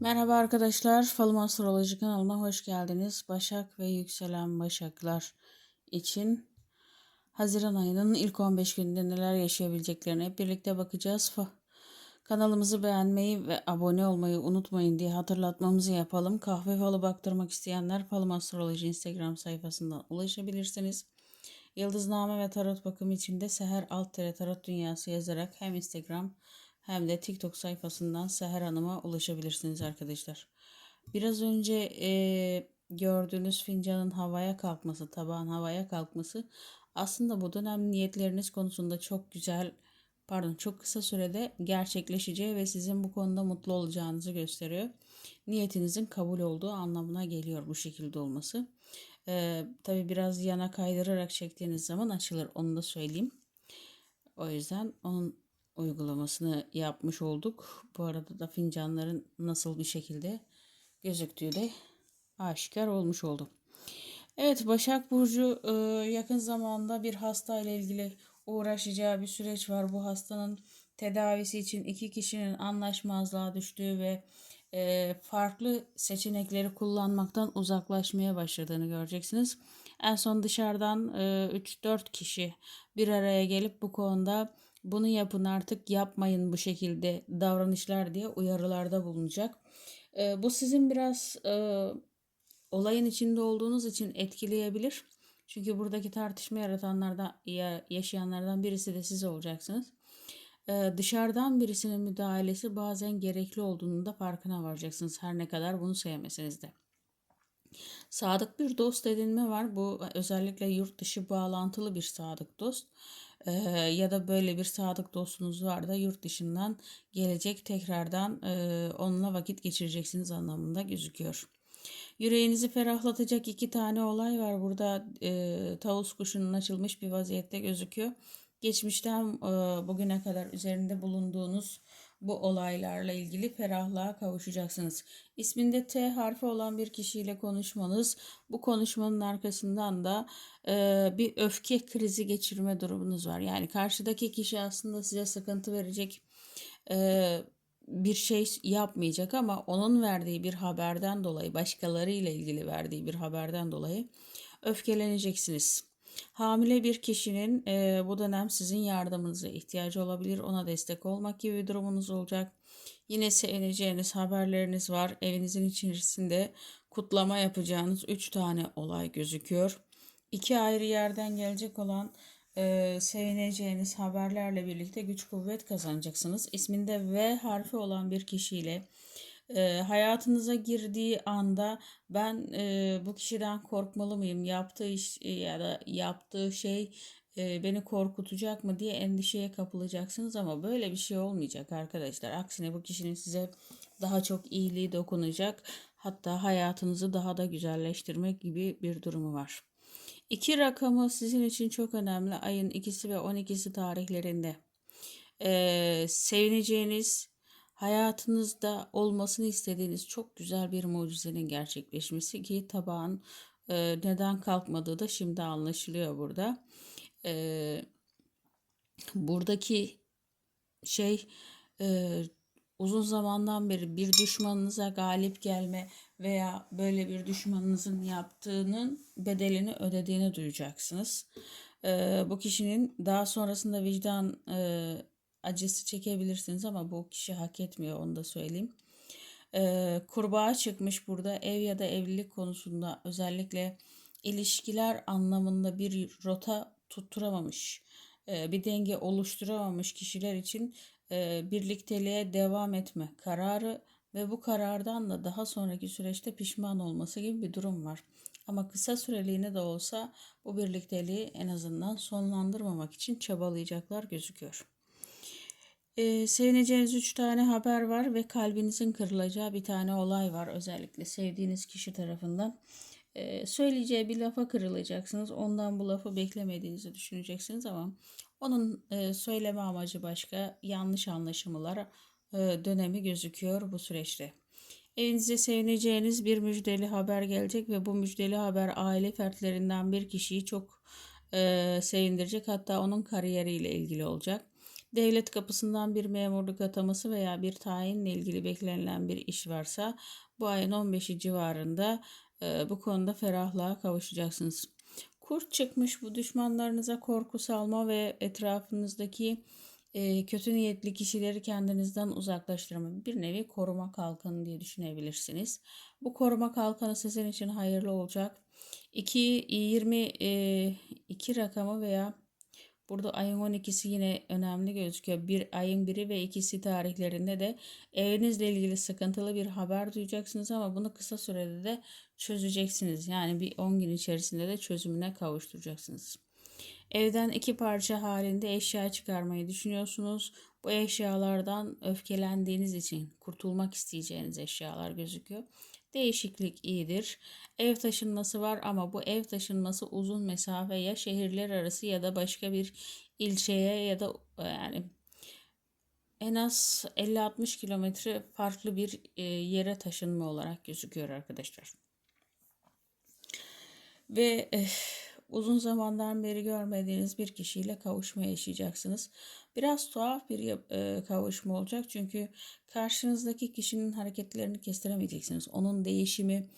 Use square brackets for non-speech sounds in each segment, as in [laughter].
Merhaba arkadaşlar, Falım Astroloji kanalına hoş geldiniz. Başak ve yükselen Başaklar için Haziran ayının ilk 15 gününde neler yaşayabileceklerine birlikte bakacağız. Kanalımızı beğenmeyi ve abone olmayı unutmayın diye hatırlatmamızı yapalım. Kahve falı baktırmak isteyenler Falım Astroloji Instagram sayfasından ulaşabilirsiniz. Yıldızname ve tarot bakımı için de Seher Alt Tarot Dünyası yazarak hem Instagram hem de TikTok sayfasından Seher Hanım'a ulaşabilirsiniz arkadaşlar. Biraz önce e, gördüğünüz fincanın havaya kalkması, tabağın havaya kalkması aslında bu dönem niyetleriniz konusunda çok güzel, pardon çok kısa sürede gerçekleşeceği ve sizin bu konuda mutlu olacağınızı gösteriyor. Niyetinizin kabul olduğu anlamına geliyor bu şekilde olması. Ee, tabii biraz yana kaydırarak çektiğiniz zaman açılır onu da söyleyeyim. O yüzden onun uygulamasını yapmış olduk. Bu arada da fincanların nasıl bir şekilde gözüktüğü de aşikar olmuş oldu. Evet Başak Burcu e, yakın zamanda bir hasta ile ilgili uğraşacağı bir süreç var. Bu hastanın tedavisi için iki kişinin anlaşmazlığa düştüğü ve e, farklı seçenekleri kullanmaktan uzaklaşmaya başladığını göreceksiniz. En son dışarıdan e, 3-4 kişi bir araya gelip bu konuda bunu yapın artık yapmayın bu şekilde davranışlar diye uyarılarda bulunacak. E, bu sizin biraz e, olayın içinde olduğunuz için etkileyebilir. Çünkü buradaki tartışma yaratanlardan ya yaşayanlardan birisi de siz olacaksınız. Ee, dışarıdan birisinin müdahalesi bazen gerekli olduğunu da farkına varacaksınız. Her ne kadar bunu sevmeseniz de. Sadık bir dost edinme var. Bu özellikle yurt dışı bağlantılı bir sadık dost. Ya da böyle bir sadık dostunuz var da yurt dışından gelecek tekrardan e, onunla vakit geçireceksiniz anlamında gözüküyor. Yüreğinizi ferahlatacak iki tane olay var. Burada e, tavus kuşunun açılmış bir vaziyette gözüküyor. Geçmişten bugüne kadar üzerinde bulunduğunuz bu olaylarla ilgili ferahlığa kavuşacaksınız. İsminde T harfi olan bir kişiyle konuşmanız, bu konuşmanın arkasından da e, bir öfke krizi geçirme durumunuz var. Yani karşıdaki kişi aslında size sıkıntı verecek e, bir şey yapmayacak ama onun verdiği bir haberden dolayı, başkalarıyla ilgili verdiği bir haberden dolayı öfkeleneceksiniz. Hamile bir kişinin e, bu dönem sizin yardımınıza ihtiyacı olabilir. Ona destek olmak gibi bir durumunuz olacak. Yine sevineceğiniz haberleriniz var. Evinizin içerisinde kutlama yapacağınız 3 tane olay gözüküyor. İki ayrı yerden gelecek olan e, sevineceğiniz haberlerle birlikte güç kuvvet kazanacaksınız. İsminde V harfi olan bir kişiyle e, hayatınıza girdiği anda ben e, bu kişiden korkmalı mıyım? Yaptığı iş e, ya da yaptığı şey e, beni korkutacak mı diye endişeye kapılacaksınız ama böyle bir şey olmayacak arkadaşlar. Aksine bu kişinin size daha çok iyiliği dokunacak. Hatta hayatınızı daha da güzelleştirmek gibi bir durumu var. İki rakamı sizin için çok önemli. Ayın ikisi ve 12'si tarihlerinde. Ee, sevineceğiniz, hayatınızda olmasını istediğiniz çok güzel bir mucizenin gerçekleşmesi ki tabağın e, neden kalkmadığı da şimdi anlaşılıyor burada. E, buradaki şey e, uzun zamandan beri bir düşmanınıza galip gelme veya böyle bir düşmanınızın yaptığının bedelini ödediğini duyacaksınız. E, bu kişinin daha sonrasında vicdan e, acısı çekebilirsiniz ama bu kişi hak etmiyor onu da söyleyeyim. Ee, kurbağa çıkmış burada ev ya da evlilik konusunda özellikle ilişkiler anlamında bir rota tutturamamış, e, bir denge oluşturamamış kişiler için e, birlikteliğe devam etme kararı ve bu karardan da daha sonraki süreçte pişman olması gibi bir durum var. Ama kısa süreliğine de olsa bu birlikteliği en azından sonlandırmamak için çabalayacaklar gözüküyor. Ee, sevineceğiniz üç tane haber var ve kalbinizin kırılacağı bir tane olay var. Özellikle sevdiğiniz kişi tarafından. Ee, söyleyeceği bir lafa kırılacaksınız. Ondan bu lafı beklemediğinizi düşüneceksiniz ama onun e, söyleme amacı başka. Yanlış anlaşılmalar e, dönemi gözüküyor bu süreçte. Evinize sevineceğiniz bir müjdeli haber gelecek ve bu müjdeli haber aile fertlerinden bir kişiyi çok e, sevindirecek. Hatta onun kariyeriyle ilgili olacak devlet kapısından bir memurluk ataması veya bir tayinle ilgili beklenilen bir iş varsa bu ayın 15'i civarında e, bu konuda ferahlığa kavuşacaksınız. Kurt çıkmış bu düşmanlarınıza korku salma ve etrafınızdaki e, kötü niyetli kişileri kendinizden uzaklaştırma. Bir nevi koruma kalkanı diye düşünebilirsiniz. Bu koruma kalkanı sizin için hayırlı olacak. 2 22 rakamı veya Burada ayın 12'si yine önemli gözüküyor. Bir ayın biri ve ikisi tarihlerinde de evinizle ilgili sıkıntılı bir haber duyacaksınız ama bunu kısa sürede de çözeceksiniz. Yani bir 10 gün içerisinde de çözümüne kavuşturacaksınız. Evden iki parça halinde eşya çıkarmayı düşünüyorsunuz. Bu eşyalardan öfkelendiğiniz için kurtulmak isteyeceğiniz eşyalar gözüküyor. Değişiklik iyidir. Ev taşınması var ama bu ev taşınması uzun mesafe ya şehirler arası ya da başka bir ilçeye ya da yani en az 50-60 kilometre farklı bir e, yere taşınma olarak gözüküyor arkadaşlar. Ve eh, uzun zamandan beri görmediğiniz bir kişiyle kavuşma yaşayacaksınız. Biraz tuhaf bir e, kavuşma olacak çünkü karşınızdaki kişinin hareketlerini kestiremeyeceksiniz. Onun değişimi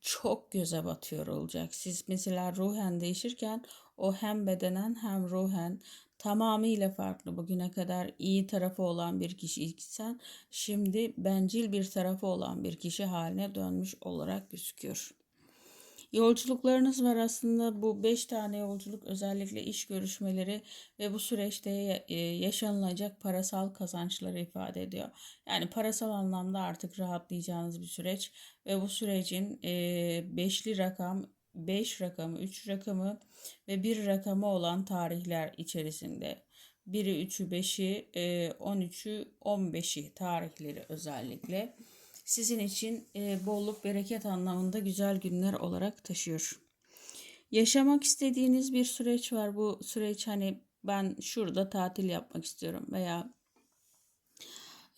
çok göze batıyor olacak. Siz mesela ruhen değişirken o hem bedenen hem ruhen tamamıyla farklı. Bugüne kadar iyi tarafı olan bir kişiysen şimdi bencil bir tarafı olan bir kişi haline dönmüş olarak gözüküyor. Yolculuklarınız var aslında bu 5 tane yolculuk özellikle iş görüşmeleri ve bu süreçte e, yaşanılacak parasal kazançları ifade ediyor. Yani parasal anlamda artık rahatlayacağınız bir süreç ve bu sürecin e, beşli rakam 5 rakamı, 3 rakamı ve 1 rakamı olan tarihler içerisinde. 1'i, 3'ü, 5'i, 13'ü, 15'i tarihleri özellikle sizin için e, bolluk bereket anlamında güzel günler olarak taşıyor. Yaşamak istediğiniz bir süreç var. Bu süreç hani ben şurada tatil yapmak istiyorum veya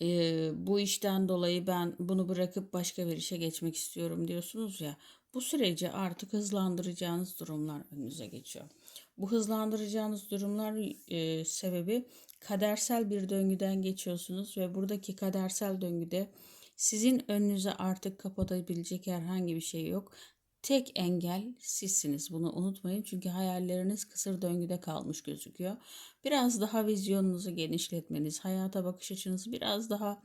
e, bu işten dolayı ben bunu bırakıp başka bir işe geçmek istiyorum diyorsunuz ya. Bu süreci artık hızlandıracağınız durumlar önünüze geçiyor. Bu hızlandıracağınız durumlar e, sebebi kadersel bir döngüden geçiyorsunuz ve buradaki kadersel döngüde sizin önünüze artık kapatabilecek herhangi bir şey yok. Tek engel sizsiniz. Bunu unutmayın çünkü hayalleriniz kısır döngüde kalmış gözüküyor. Biraz daha vizyonunuzu genişletmeniz, hayata bakış açınızı biraz daha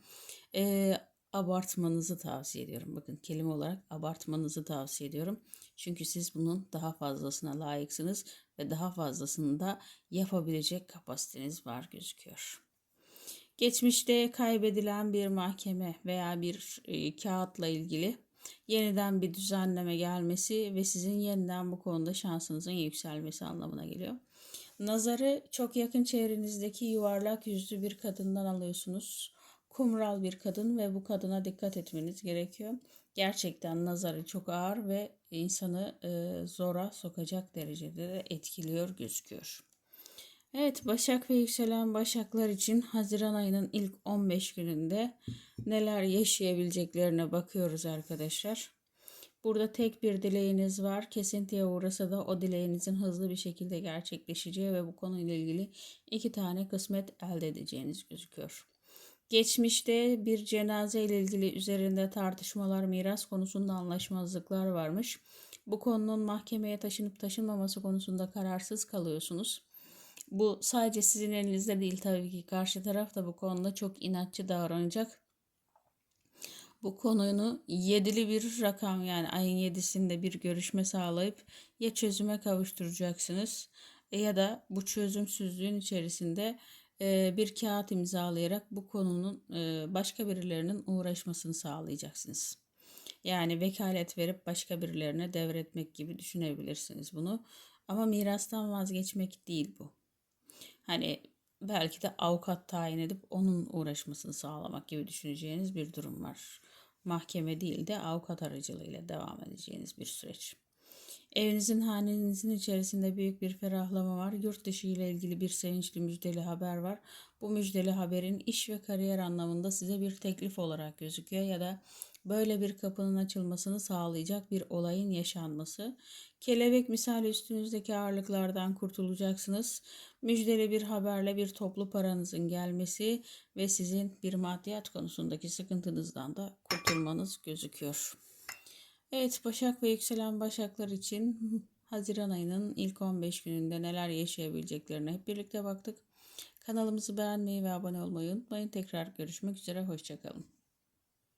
e, abartmanızı tavsiye ediyorum. Bakın kelime olarak abartmanızı tavsiye ediyorum. Çünkü siz bunun daha fazlasına layıksınız ve daha fazlasını da yapabilecek kapasiteniz var gözüküyor. Geçmişte kaybedilen bir mahkeme veya bir e, kağıtla ilgili yeniden bir düzenleme gelmesi ve sizin yeniden bu konuda şansınızın yükselmesi anlamına geliyor. Nazarı çok yakın çevrenizdeki yuvarlak yüzlü bir kadından alıyorsunuz. Kumral bir kadın ve bu kadına dikkat etmeniz gerekiyor. Gerçekten nazarı çok ağır ve insanı e, zora sokacak derecede de etkiliyor gözüküyor. Evet Başak ve yükselen Başaklar için Haziran ayının ilk 15 gününde neler yaşayabileceklerine bakıyoruz arkadaşlar. Burada tek bir dileğiniz var. Kesintiye uğrasa da o dileğinizin hızlı bir şekilde gerçekleşeceği ve bu konuyla ilgili iki tane kısmet elde edeceğiniz gözüküyor. Geçmişte bir cenaze ile ilgili üzerinde tartışmalar, miras konusunda anlaşmazlıklar varmış. Bu konunun mahkemeye taşınıp taşınmaması konusunda kararsız kalıyorsunuz. Bu sadece sizin elinizde değil tabii ki karşı taraf da bu konuda çok inatçı davranacak. Bu konunu yedili bir rakam yani ayın yedisinde bir görüşme sağlayıp ya çözüme kavuşturacaksınız e, ya da bu çözümsüzlüğün içerisinde e, bir kağıt imzalayarak bu konunun e, başka birilerinin uğraşmasını sağlayacaksınız. Yani vekalet verip başka birilerine devretmek gibi düşünebilirsiniz bunu. Ama mirastan vazgeçmek değil bu. Hani belki de avukat tayin edip onun uğraşmasını sağlamak gibi düşüneceğiniz bir durum var. Mahkeme değil de avukat aracılığıyla devam edeceğiniz bir süreç. Evinizin hanenizin içerisinde büyük bir ferahlama var. Yurt dışı ile ilgili bir sevinçli müjdeli haber var. Bu müjdeli haberin iş ve kariyer anlamında size bir teklif olarak gözüküyor ya da böyle bir kapının açılmasını sağlayacak bir olayın yaşanması. Kelebek misali üstünüzdeki ağırlıklardan kurtulacaksınız. Müjdeli bir haberle bir toplu paranızın gelmesi ve sizin bir maddiyat konusundaki sıkıntınızdan da kurtulmanız gözüküyor. Evet, Başak ve yükselen Başaklar için [laughs] Haziran ayının ilk 15 gününde neler yaşayabileceklerine hep birlikte baktık. Kanalımızı beğenmeyi ve abone olmayı unutmayın. Tekrar görüşmek üzere, hoşçakalın.